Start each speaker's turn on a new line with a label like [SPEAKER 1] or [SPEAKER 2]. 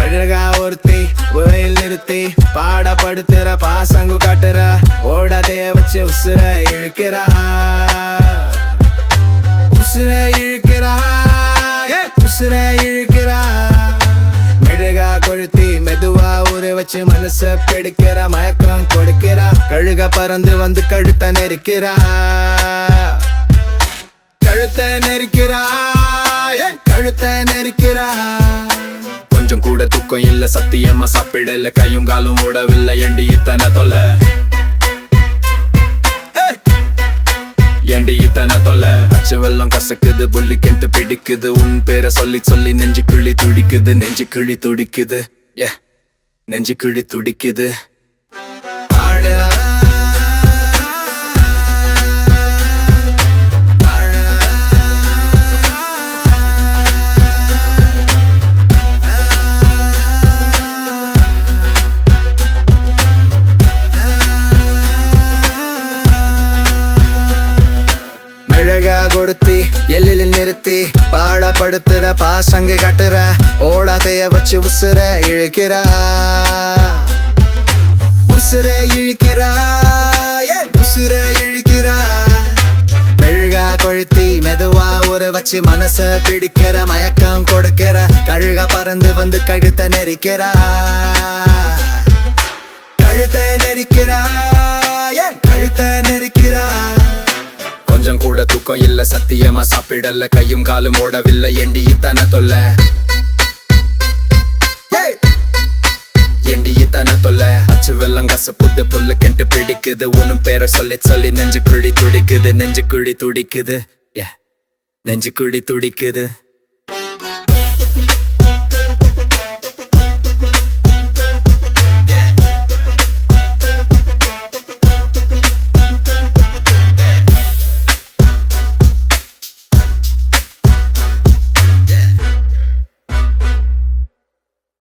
[SPEAKER 1] அழகா ஒருத்தி உரையில் நிறுத்தி பாடப்படுத்துற பாசங்கு காட்டுற ஓடாதைய வச்சு உசுர இழுக்கிறா. உசுர இழுக்கிறா. உசுர இழுக்கிறா. மெழுகா கொழுத்தி மெதுவா ஊற வச்சு மனச பிடிக்கிற மயக்கம் கொடுக்கிறா. கழுக பறந்து வந்து கழுத்த நெருக்கிறா. கழுத்த நெருக்கிறா ஏ, கழுத்த நெருக்கிறா. கொஞ்சம் கூட தூக்கம் இல்ல சத்தியமா சாப்பிடல கையும் காலும் ஓடவில்லை எண்டி இத்தனை தொல்லை. ஏண்டி இத்தனை தொல்லை. அச்சு வெள்ளம் கசக்குது புள்ளி கெட்டு பிடிக்குது உன் பேரை சொல்லி சொல்லி நெஞ்சு கிளி துடிக்குது நெஞ்சு கிளி துடிக்குது நெஞ்சு கிளி துடிக்குது. அழகா கொடுத்தி எல்லில் நிறுத்தி பாடப்படுத்துற பாசங்க கட்டுற ஓடாதைய வச்சு உசுர இழுக்கிறா. உசுர இழுக்கிறா உசுர இழுக்கிறா. மெழுகா கொழுத்தி மெதுவா ஒரு வச்சு மனச பிடிக்கிற மயக்கம் கொடுக்கிற கழுகா பறந்து வந்து கழுத்த நெரிக்கிறா. கழுத்த நெரிக்கிறா. தூக்கம் இல்ல சத்தியமா சாப்பிடல. கையும் காலும் ஓடவில்லை எண்டி இத்தனை தொல்ல. எண்டி இத்தனை தொல்ல. அச்சு வெள்ளம் கசப்புட்டு புல்லு கெட்டு பிடிக்குது. உனும் பேரை சொல்லி சொல்லி நெஞ்சு குழி துடிக்குது. நெஞ்சு குழி துடிக்குது. நெஞ்சு குழி துடிக்குது.